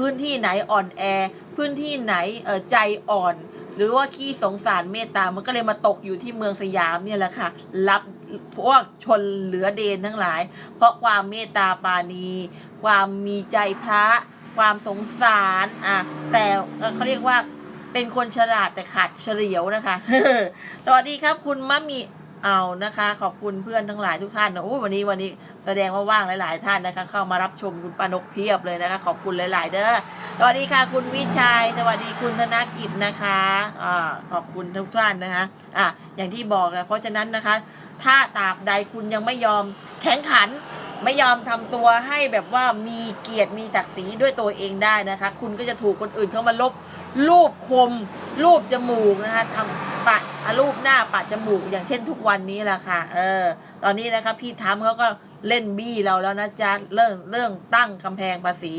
พื้นที่ไหนอ่อนแอ พื้นที่ไหนเใจอ่อน หรือว่าขี้สงสารเมตตา มันก็เลยมาตกอยู่ที่เมืองสยามเนี่ยแหละค่ะ รับพวกชนเหลือเดนทั้งหลาย เพราะความเมตตาปาณีความมีใจพระ ความสงสารอะแต่เอ่อเขาเรียกว่าเป็นคนฉลาดแต่ขาดเฉลียวนะคะสวัสดีครับคุณมะมี เอานะคะ ขอบคุณเพื่อนทั้งหลายทุกท่านนะโอ้วันนี้วันนี้แสดงว่าว่างหลาย ๆ ท่านนะคะ เข้ามารับชมคุณปานกเพียบเลยนะคะ ขอบคุณหลาย ๆ เด้อสวัสดีค่ะ คุณวิชัยสวัสดีคุณธนกิจนะคะอ่าขอบคุณทุกท่านนะคะอะอย่างที่บอกนะเพราะฉะนั้นนะคะ ถ้าตราบใดคุณยังไม่ยอมแข็งขันไม่ยอมทำตัวให้แบบว่ามีเกียรติมีศักดิ์ศรีด้วยตัวเองได้นะคะ คุณก็จะถูกคนอื่นเข้ามาลบรูปคมรูปจมูกนะคะทำปัดอะ รูปหน้าปัดจมูกอย่างเช่นทุกวันนี้แหละค่ะ เออ ตอนนี้นะคะพี่ทำเขาก็เล่นบี้เราแล้วนะจ๊ะเรื่องเรื่องตั้งกำแพงภาษี